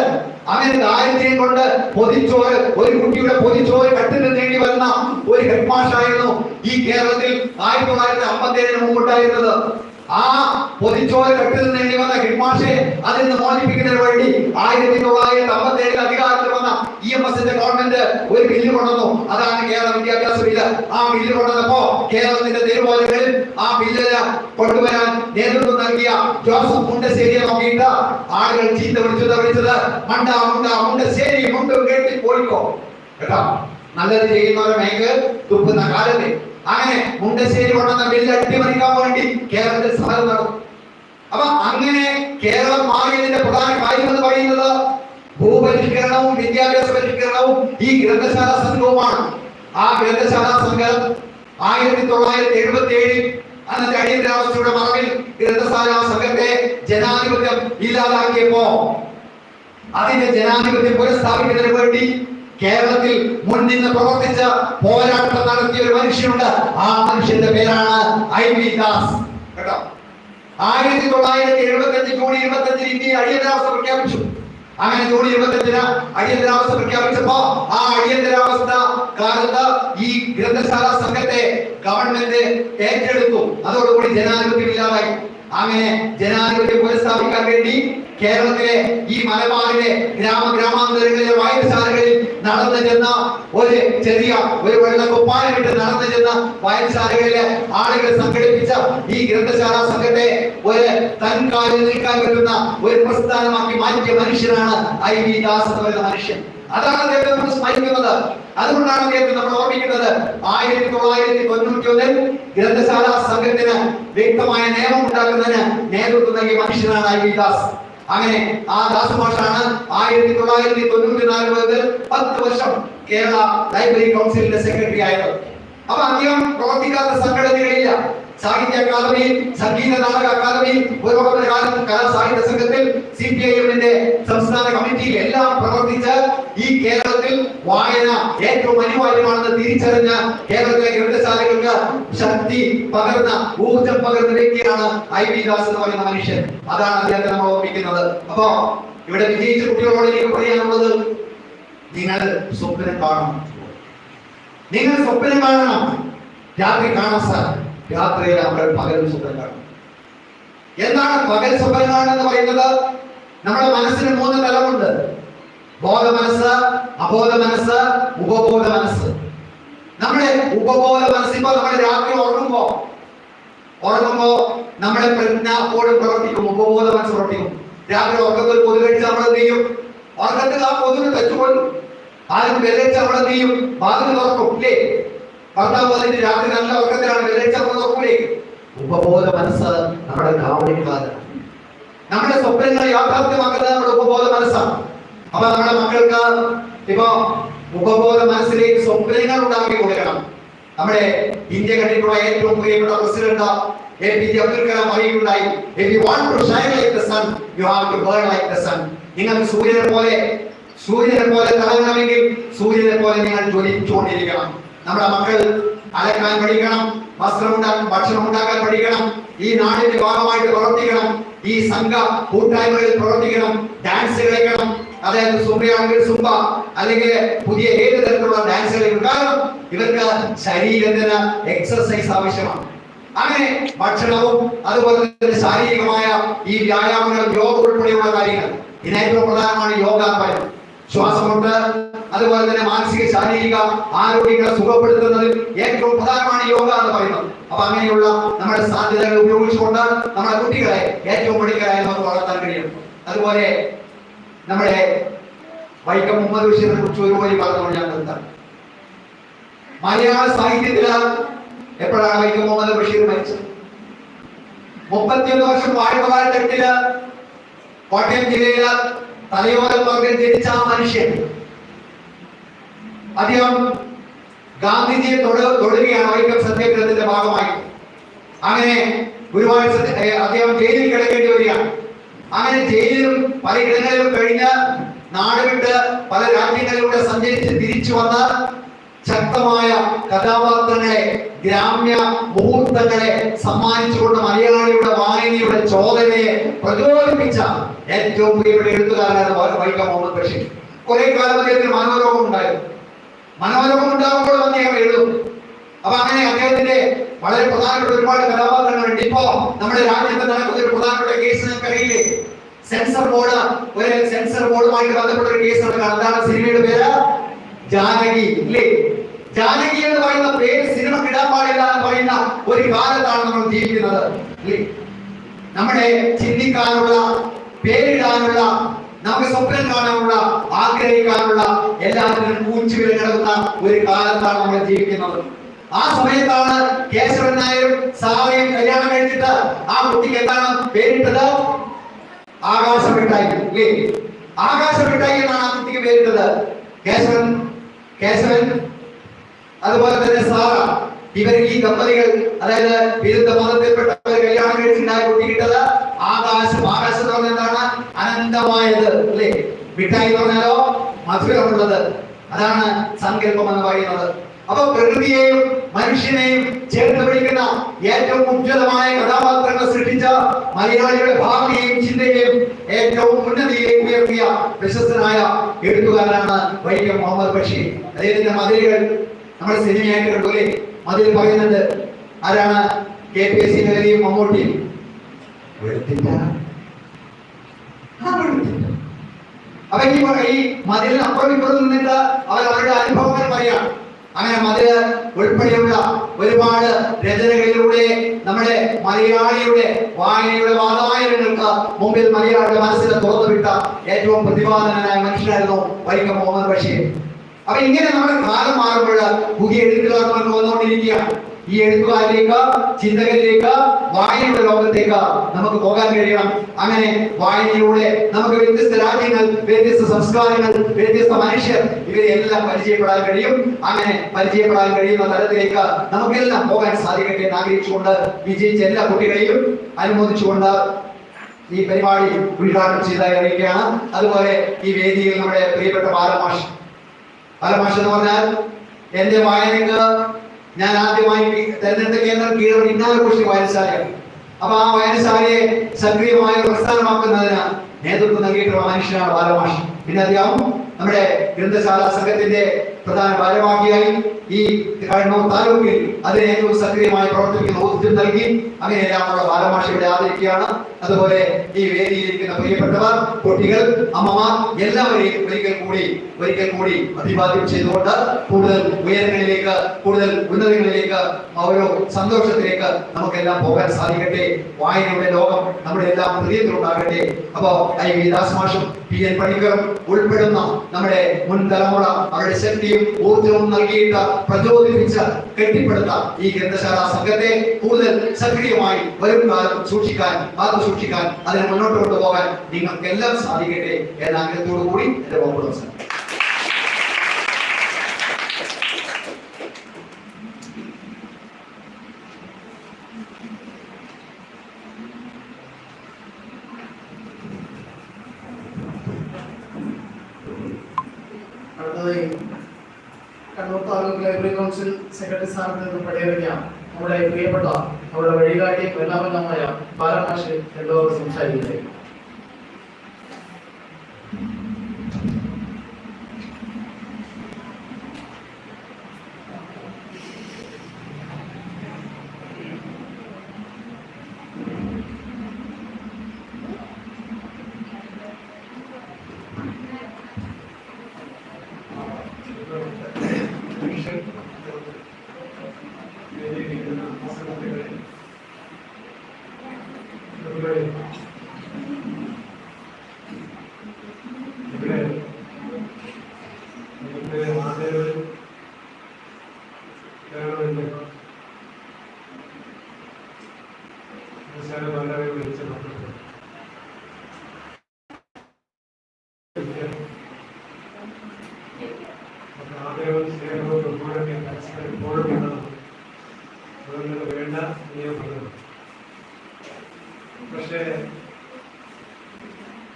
Speaker 1: അങ്ങനെ ദാരിദ്ര്യം കൊണ്ട് പൊതിച്ചോറ് ഒരു കുട്ടിയുടെ പൊതിച്ചോറ് കട്ടിന് നേടി വരുന്ന ഒരു ഹെഡ് മാസ്റ്റർ ആയിരുന്നു ഈ കേരളത്തിൽ ആയിരത്തി തൊള്ളായിരത്തി അമ്പത്തി ഏഴിന് മുമ്പുണ്ടായിരുന്നത്. ആ പൊതിച്ചോറ് കെട്ടിൽ നേടി വന്ന ഹിഡ്മാഷെ അതിൽ നിന്ന് മോചിപ്പിക്കുന്നതിന് വേണ്ടി ആയിരത്തി തൊള്ളായിരത്തി അമ്പത്തി ഏഴിൽ അധികാരത്തിൽ വന്ന ഇ എം എസിന്റെ ഗവൺമെന്റ് ഒരു ബില്ല് കൊണ്ടുവന്നു. അതാണ് കേരള വിദ്യാഭ്യാസ ബില്ല്. ആ ബില്ല് കൊണ്ടുവന്നപ്പോ കേരളത്തിന്റെ തെരുവോലകളിൽ ആ ബില്ല് കൊണ്ടുവരാൻ നേതൃത്വം നൽകിയ ജോസഫ് മുണ്ടശ്ശേരിയെ നോക്കിയിട്ട് ആളുകൾ ചീത്ത വിളിച്ചത് വിളിച്ചത് മണ്ട മുണ്ട മുണ്ടശ്ശേരി മുണ്ടും കേട്ടി പോയിക്കോ. കേട്ടോ? നല്ലത് ചെയ്യുന്നവരെ മേക്ക് തുപ്പുന്ന കാലത്ത് അങ്ങനെ മുണ്ടശ്ശേരി കൊണ്ടുവന്ന ബില്ല് അട്ടിമറിക്കാൻ വേണ്ടി കേരളത്തിൽ സമരം നടന്നു. അപ്പൊ അങ്ങനെ കേരളം മാറിയതിന്റെ പ്രധാന കാര്യം എന്ന് പറയുന്നത് ഭൂപരിഷ്കരണവും വിദ്യാഭ്യാസ പരിഷ്കരണവും ഈ ഗ്രന്ഥശാല സംഘവുമാണ്. ആ ഗ്രന്ഥശാല സംഘം ആയിരത്തി തൊള്ളായിരത്തി എഴുപത്തി ഏഴിൽ അന്നത്തെ അടിയന്തരാവസ്ഥയുടെ മറവിൽ ഗ്രന്ഥശാല സംഘത്തെ ജനാധിപത്യം ഇല്ലാതാക്കിയപ്പോ അതിന്റെ ജനാധിപത്യം പുനഃസ്ഥാപിക്കുന്നതിന് വേണ്ടി കേരളത്തിൽ മുൻനിന്ന് പ്രവർത്തിച്ച പോരാട്ടം നടത്തിയ ഒരു മനുഷ്യനുണ്ട്. ആ മനുഷ്യന്റെ പേരാണ് ഐ വി ദാസ്. കേട്ടോ? ആയിരത്തി തൊള്ളായിരത്തി എഴുപത്തി അഞ്ച് ജൂൺ ഇരുപത്തി അഞ്ചിന് ഇന്ത്യയിൽ അടിയന്തരാവസ്ഥ പ്രഖ്യാപിച്ചു. അങ്ങനെ ജൂൺ ഇരുപത്തി അഞ്ചിന് അടിയന്തരാവസ്ഥ പ്രഖ്യാപിച്ചപ്പോ ആ അടിയന്തരാവസ്ഥ കാലത്ത് ഈ ഗ്രന്ഥശാല സംഘത്തെ ഗവൺമെന്റ് ഏറ്റെടുത്തു. അതോടുകൂടി ജനാധിപത്യം ഇല്ലാതായി. അങ്ങനെ ജനാധിപത്യം പുനഃസ്ഥാപിക്കാൻ വേണ്ടി കേരളത്തിലെ ഈ മലബാറിലെ ഗ്രാമ ഗ്രാമാന്തരങ്ങളിലെ വായനശാലകളിൽ നടന്നു ചെന്ന ഒരു ചെറിയ ഒരു വെള്ള കുപ്പായമിട്ട് നടന്നു ചെന്ന വായനശാലകളിലെ ആളുകൾ സംഘടിപ്പിച്ച ഈ ഗ്രന്ഥശാല സംഘത്തെ ഒരു തൻകാലിൽ നിൽക്കാൻ പറ്റുന്ന ഒരു പ്രസ്ഥാനമാക്കി മാറ്റിയ മനുഷ്യനാണ് ഐ വി ദാസ് എന്ന് പറയുന്ന മനുഷ്യൻ. അതാണ് അദ്ദേഹത്തെ നമ്മൾ സ്മരിക്കുന്നത്. അതുകൊണ്ടാണ് അദ്ദേഹത്തെ നമ്മൾ ഓർമ്മിക്കുന്നത്. ആയിരത്തി തൊള്ളായിരത്തി തൊണ്ണൂറ്റി ഒന്നിൽ ഗ്രന്ഥശാല സംഘത്തിന് വ്യക്തമായ നിയമം ഉണ്ടാക്കുന്നതിന് നേതൃത്വം നൽകിയ മനുഷ്യനാണ് ഐ വി ദാസ്. അങ്ങനെ ആ ദാസമാഷാണ് ആയിരത്തി തൊള്ളായിരത്തി തൊണ്ണൂറ്റി നാല് മുതൽ പത്ത് വർഷം കേരള ലൈബ്രറി കൗൺസിലിന്റെ സെക്രട്ടറി ആയത്. അപ്പൊ അധികം പ്രവർത്തിക്കാത്ത സംഘടനകളില്ല. സാഹിത്യ അക്കാദമിയിൽ സംഗീത നാടക അക്കാദമിയിൽ പുരോഗമന കലാ സാഹിത്യ സംഘത്തിൽ സി പി ഐ എമ്മിന്റെ സംസ്ഥാന കമ്മിറ്റിയിൽ എല്ലാം പ്രവർത്തിച്ച് ഈ കേരളത്തിൽ വായന ഏറ്റവും അനിവാര്യമാണെന്ന് തിരിച്ചറിഞ്ഞ കേരളത്തിലെ ഗ്രന്ഥശാലകൾക്ക് ശക്തി പകർന്ന ഊർജം പകർന്ന വ്യക്തിയാണ് ഐ വി ദാസ് എന്ന് പറയുന്ന മനുഷ്യൻ. അതാണ് അദ്ദേഹത്തെ നമ്മൾ ഓർമ്മിക്കുന്നത്. അപ്പോ ഇവിടെ വിജയിച്ച കുട്ടികളോട് എനിക്ക് പറയാനുള്ളത് നിങ്ങൾ സ്വപ്നം കാണണം. നിങ്ങൾ സ്വപ്നം കാണണം. രാത്രി കാണാൻ സാർ. രാത്രിയിൽ നമ്മൾ പകൽ സ്വപ്നം കാണും. എന്താണ് പകൽ സ്വപ്നം കാണുന്നത് പറയുന്നത്? നമ്മുടെ മനസ്സിന് മൂന്ന് തലമുണ്ട്. ബോധ മനസ്സ് അബോധ മനസ്സ് ഉപബോധ മനസ്സ് നമ്മുടെ ഉപബോധ മനസ്സ് ഇപ്പൊ നമ്മൾ രാത്രി ഉറങ്ങുമ്പോ ഉറങ്ങുമ്പോ നമ്മുടെ പ്രജ്ഞ അപ്പോഴും പ്രവർത്തിക്കും. ഉപബോധ മനസ്സ് പ്രവർത്തിക്കും. രാത്രി ഉറക്കത്തിൽ കൊതു കഴിച്ച് നമ്മൾ എന്ത് ചെയ്യും? ഉറക്കത്തിൽ ആ കൊതുവിന് തെറ്റുകൊള്ളും. ആരും വെള്ളിച്ച നമ്മൾ എന്ത് ചെയ്യും? വാതിൽ തുറക്കും. ഇല്ലേ? ഭർത്താവ് വന്നിട്ട് രാത്രി നല്ല ഉറക്കത്തിലാണ് വെള്ളിച്ച നമ്മൾ ഉപബോധ മനസ്സ് നമ്മുടെ കാവലിക്കാരൻ നമ്മുടെ സ്വപ്നങ്ങൾ യാഥാർത്ഥ്യമാക്കുന്നത് നമ്മുടെ ഉപബോധ മനസ്സാണ് അപ്പൊ നമ്മുടെ മക്കൾക്ക് ഇപ്പൊ ഉപബോധ മനസ്സിലേക്ക് സ്വപ്നങ്ങൾ ഉണ്ടാക്കി കൊടുക്കണം. നമ്മുടെ ഇന്ത്യ കണ്ടിട്ടുള്ള ഏറ്റവും പ്രിയപ്പെട്ട president A P J Abdul Kalam അറിയുണ്ടായി if you want to shine like the sun you have to burn like the sun. നിങ്ങൾക്ക് സൂര്യനെ പോലെ സൂര്യനെ പോലെ തിളങ്ങണമെങ്കിൽ സൂര്യനെ പോലെ നിങ്ങൾ ജ്വലിച്ചുകൊണ്ടിരിക്കണം. നമ്മുടെ മക്കൾ അലക്കാൻ പഠിക്കണം വസ്ത്രം ഉണ്ടാക്കാൻ ഭക്ഷണം ഉണ്ടാക്കാൻ പഠിക്കണം ഈ നാടിന്റെ ഭാഗമായിട്ട് പ്രവർത്തിക്കണം ഈ സംഘ കൂട്ടായ്മകളിൽ പ്രവർത്തിക്കണം ഡാൻസ് കളിക്കണം. അതായത് സുംബയാണെങ്കിൽ സുംബ അല്ലെങ്കിൽ പുതിയ ഏത് തരത്തിലുള്ള ഡാൻസ് കളിക്കും കാരണം ഇവർക്ക് ശരീരത്തിന് എക്സർസൈസ് ആവശ്യമാണ്. അങ്ങനെ ഭക്ഷണവും അതുപോലെ തന്നെ ശാരീരികമായ ഈ വ്യായാമങ്ങൾ യോഗ ഉൾപ്പെടെയുള്ള കാര്യങ്ങൾ. ഇതിനേറ്റവും പ്രധാനമാണ് യോഗ എന്ന് ശ്വാസമുണ്ട്. അതുപോലെ തന്നെ മാനസിക ശാരീരിക ആരോഗ്യങ്ങളെ സുഖപ്പെടുത്തുന്നതിൽ ഏറ്റവും പ്രധാനമാണ് യോഗ എന്ന് പറയുന്നത്. അപ്പൊ അങ്ങനെയുള്ള നമ്മുടെ സാധ്യതകൾ ഉപയോഗിച്ചുകൊണ്ട് നമ്മുടെ കുട്ടികളെ ഏറ്റവും മിടുക്കരായി നമുക്ക് വളർത്താൻ കഴിയും. അതുപോലെ നമ്മുടെ വൈക്കം മുഹമ്മദ് ബഷീറിനെ കുറിച്ച് ഒരുപോലെ പറഞ്ഞുകൊണ്ട് ഞാൻ നിർത്താം. മലയാള സാഹിത്യത്തിൽ എപ്പോഴാണ് വൈക്കം മുഹമ്മദ് ബഷീർ മരിച്ചത്? മുപ്പത്തിയൊന്ന് വർഷം വാഴവകാലത്തെട്ടിൽ കോട്ടയം ജില്ലയിൽ തലയോരം വർഗം ജനിച്ച ആ മനുഷ്യൻ. അദ്ദേഹം ഗാന്ധിജിയെ തൊട തൊടുകയാണ് വൈക്കം സത്യാഗ്രഹത്തിന്റെ ഭാഗമായി. അങ്ങനെ ഗുരുവായൂർ അദ്ദേഹം ജയിലിൽ കിടക്കേണ്ടി വരികയാണ്. അങ്ങനെ ജയിലിലും പല ഇടങ്ങളിലും കഴിഞ്ഞ് നാട് വിട്ട് പല രാജ്യങ്ങളിലൂടെ സഞ്ചരിച്ച് തിരിച്ചു വന്ന് ശക്തമായ കഥാപാത്രങ്ങളെ ഗ്രാമ്യ മുഹൂർത്തങ്ങളെ സമ്മാനിച്ചുകൊണ്ട് മലയാളിയുടെ വായനയുടെ ചോദനയെ പ്രചോദിപ്പിച്ച ഏറ്റവും പ്രിയപ്പെട്ട എഴുത്തുകാരനാണ് വൈക്കം മുഹമ്മദ് ബഷീർ. കുറെ കാലം അദ്ദേഹത്തിന് മനോരോഗം ഉണ്ടായിരുന്നു. മനോരോഗം ഉണ്ടാകുമ്പോൾ അദ്ദേഹം എഴുതും. അപ്പൊ അങ്ങനെ അദ്ദേഹത്തിന്റെ വളരെ പ്രധാനപ്പെട്ട ഒരുപാട് കഥാപാത്രങ്ങളുണ്ട് ഇപ്പോ നമ്മുടെ രാജ്യത്ത് നടക്കുന്ന ഒരു പ്രധാനപ്പെട്ട കേസ് നിങ്ങൾക്കറിയില്ലേ സെൻസർ ബോർഡ് ഒരു സെൻസർ ബോർഡുമായിട്ട് ബന്ധപ്പെട്ട ഒരു കേസ് നടക്കുക അതാണ് സിനിമയുടെ പേര്. ജാനകി. ഇല്ലേ? ജാനകി എന്ന് പറയുന്ന പേര് സിനിമ ഇടാൻ പാടില്ല എന്ന് പറയുന്ന ഒരു കാലത്താണ് നമ്മൾ ജീവിക്കുന്നത്. നമ്മുടെ ചിന്തിക്കാനുള്ള പേരിടാനുള്ള നമുക്ക് സ്വപ്നം കാണാനുള്ള ആഗ്രഹിക്കാനുള്ള എല്ലാത്തിനും കൂച്ചുവിൽ കിടക്കുന്ന ഒരു കാലത്താണ് നമ്മൾ ജീവിക്കുന്നത്. ആ സമയത്താണ് കേശവൻ നായരും സാറയും കല്യാണം കഴിച്ചിട്ട് ആ കുട്ടിക്ക് എന്താണ് പേരിട്ടത്? ആകാശമിട്ടായി ഇല്ലേ? ആകാശമിട്ടായി എന്നാണ് ആ കുട്ടിക്ക് പേരിട്ടത്. കേശവൻ കേശവൻ അതുപോലെ തന്നെ സാറ. ഇവർ ഈ ദമ്പതികൾ അതായത് വിരുദ്ധ മതത്തിൽപ്പെട്ടവർ കല്യാണം കഴിച്ചുണ്ടായ കുട്ടി കിട്ടത് ആകാശം. ആകാശം എന്താണ്? അനന്തമായത് അല്ലേ? മിഠായി പറഞ്ഞാലോ? മധുരമുള്ളത്. അതാണ് സങ്കല്പം എന്ന് പറയുന്നത്. അപ്പൊ പ്രകൃതിയെയും മനുഷ്യനെയും ചേർത്ത് പിടിക്കുന്ന ഏറ്റവും ഉജ്ജ്വലമായ കഥാപാത്രങ്ങൾ സൃഷ്ടിച്ച മലയാളിയുടെ ഭാവിയെയും ചിന്തയെയും ഏറ്റവും ഉന്നതിയിലേക്ക് ഉയർത്തിയ പ്രശസ്തനായ എഴുത്തുകാരനാണ് വൈക്കം മുഹമ്മദ് ബഷീർ. അദ്ദേഹത്തിന്റെ മതിലുകൾ നമ്മുടെ സിനിമയായിട്ട് കണ്ടൂലേ മതിൽ പറയുന്നുണ്ട് ആരാണ് കെ പി എസ് സി നഗരിയും മമ്മൂട്ടിയും? അപ്പൊ ഈ ഈ മതിലിന് അപ്പുറം ഇപ്പുറം നിന്നിട്ട് അവർ അവരുടെ അനുഭവങ്ങൾ പറയാം. അങ്ങനെ മതിൽ ഉൾപ്പെടെയുള്ള ഒരുപാട് രചനകളിലൂടെ നമ്മുടെ മലയാളിയുടെ വായനയുടെ വാതായനങ്ങൾക്ക് മുമ്പിൽ മലയാളിയുടെ മനസ്സിനെ തുറന്നുവിട്ട ഏറ്റവും പ്രതിഭാധനനായ മനുഷ്യനായിരുന്നു വൈക്കം മുഹമ്മദ് ബഷീർ. അപ്പൊ ഇങ്ങനെ നമ്മുടെ കാലം മാറുമ്പോൾ പുതിയ എഴുത്തുകാർ ഈ എഴുത്തുകാരിലേക്ക് ചിന്തകരിലേക്ക് വായനയുടെ ലോകത്തേക്ക് നമുക്ക് പോകാൻ കഴിയണം. അങ്ങനെ വായനയിലൂടെ നമുക്ക് വ്യത്യസ്ത രാജ്യങ്ങൾ വ്യത്യസ്ത സംസ്കാരങ്ങൾ വ്യത്യസ്ത മനുഷ്യർ ഇവരെ എല്ലാം പരിചയപ്പെടാൻ കഴിയും. അങ്ങനെ പരിചയപ്പെടാൻ കഴിയുന്ന തലത്തിലേക്ക് നമുക്കെല്ലാം പോകാൻ സാധിക്കട്ടെ എന്ന് ആഗ്രഹിച്ചുകൊണ്ട് വിജയിച്ച എല്ലാ കുട്ടികളെയും അനുമോദിച്ചുകൊണ്ട് ഈ പരിപാടി ഉദ്ഘാടനം ചെയ്തായി അറിയിക്കുകയാണ്. അതുപോലെ ഈ വേദിയിൽ നമ്മുടെ പ്രിയപ്പെട്ട ബാലമാഷ് ബാലമാഷ് എന്ന് പറഞ്ഞാൽ എന്റെ വായനക്ക് ഞാൻ ആദ്യമായി തെരഞ്ഞെടുത്ത കേന്ദ്രം കീഴൂർ ഇന്നാലക്കുറിശി വായനശാലയാണ്. അപ്പൊ ആ വായനശാലയെ സക്രിയമായ പ്രസ്ഥാനമാക്കുന്നതിന് നേതൃത്വം നൽകിയിട്ടുള്ള മനുഷ്യനാണ് ബാലമാഷ്. പിന്നെ അദ്ദേഹം നമ്മുടെ ഗ്രന്ഥശാല സംഘത്തിന്റെ പ്രധാന ഭാരവാഹിയായി ഈ കണ്ണൂർ താലൂക്കിൽ അതിനെ ഏറ്റവും സക്രിയമായി പ്രവർത്തിക്കുന്ന ഊർജം നൽകി അങ്ങനെയെല്ലാമുള്ള ബാലമാഷ ഇവിടെ ആദരിക്കുകയാണ്. അതുപോലെ ഈ വേദിയിലിരിക്കുന്ന പ്രിയപ്പെട്ടവർ കുട്ടികൾ അമ്മമാർ എല്ലാവരെയും ഒരിക്കൽ കൂടി ഒരിക്കൽ കൂടി അഭിവാദ്യം ചെയ്തുകൊണ്ട് കൂടുതൽ ഉയരങ്ങളിലേക്ക് കൂടുതൽ ഉന്നതങ്ങളിലേക്ക് ഓരോ സന്തോഷത്തിലേക്ക് നമുക്കെല്ലാം പോകാൻ സാധിക്കട്ടെ. വായനയുടെ ലോകം നമ്മുടെ എല്ലാം ഹൃദയത്തിലുണ്ടാകട്ടെ. അപ്പോ ഐ വി ദാസ് മാഷും പി എൻ പണിക്കറും ഉൾപ്പെടുന്ന നമ്മുടെ മുൻ തലമുറ അവരുടെ ശക്തിയും ഊർജവും നൽകിയിട്ട് പ്രചോദിപ്പിച്ച് കെട്ടിപ്പടുത്ത ഈ ഗ്രന്ഥശാല സംഘത്തെ കൂടുതൽ സക്രിയമായി വരും കാലം സൂക്ഷിക്കാൻ കാത്തു സൂക്ഷിക്കാൻ അതിനെ മുന്നോട്ട് കൊണ്ടുപോകാൻ നിങ്ങൾക്കെല്ലാം സാധിക്കട്ടെ എന്ന ആഗ്രഹത്തോടു കൂടി എന്റെ അവസാനിപ്പിക്കുന്നു.
Speaker 2: അടുത്തതായി Kannur taluk library council secretary സ്ഥാനത്ത് നിന്ന് പടിയിറങ്ങിയ നമ്മുടെ പ്രിയപ്പെട്ട നമ്മുടെ വഴികാട്ടി എല്ലാമെല്ലാമായ ബാലമാഷ് എന്തോ സംസാരിക്കുന്നത്
Speaker 3: ഇവിടെ ഇവിടെ മാതൃകൾ കേരളമെന്ന് അവസാന ബാലവെ വിളിച്ച മക്കൾക്ക് അപ്പോൾ ആദരവും സ്നേഹവും ബഹുമാനമൊക്കെ പരസ്പരം എപ്പോഴും വേണം അതുകൊണ്ട് വേണ്ട നിയമം പക്ഷേ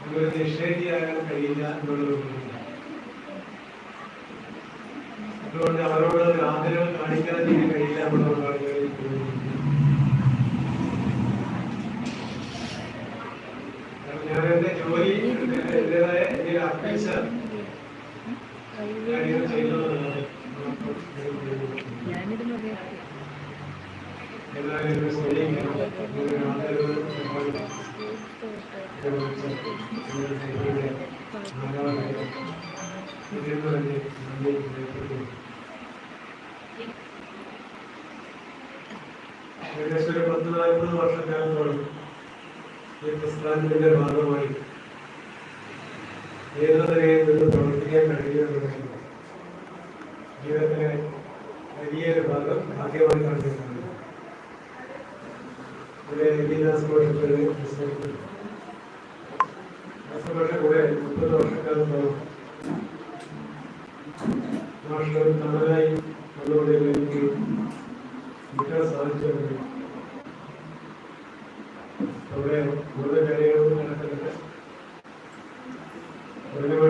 Speaker 3: ഒരു നിഷേധിയാകാൻ കഴിയില്ല എന്നുള്ളത് കൊണ്ടില്ല. അതുകൊണ്ട് അവരോട് ഒരു ആദരവ് കാണിക്കാതിരിക്കാൻ കഴിയില്ല എന്നുള്ളതാണ് ഞാൻ തോന്നുന്നത്. കാരണം ഞാൻ എന്റെ ജോലി എന്റേതായ ഇതിൽ അർപ്പിച്ച കാര്യങ്ങൾ ചെയ്യുന്നതാണ് എല്ലാവരും സ്നേഹിക്കണം ഏകദേശം ഒരു പത്ത് നാൽപ്പത് വർഷക്കാലത്തോളം ഈ പ്രസ്ഥാനത്തിന്റെ ഭാഗമായി ഏതൊരു നിന്ന് പ്രവർത്തിക്കാൻ കഴിയുമെന്നുള്ളത് ജീവിതത്തിലെ വലിയൊരു ഭാഗം ഭാഗ്യമായി കണ്ടിട്ടുണ്ട് ഇവിടെ കോഴ്സുകളിൽ പ്രസിദ്ധീകരിക്കുന്നു വർഷങ്ങളുടെ കൂടെ മുപ്പത് വർഷക്കാലം നാട്ടിലൊരു തണലായി വന്നുകൊണ്ട് കിട്ടാൻ നിൽക്കാൻ സാധിച്ചിട്ടുണ്ട് അവിടെ കൂടുതൽ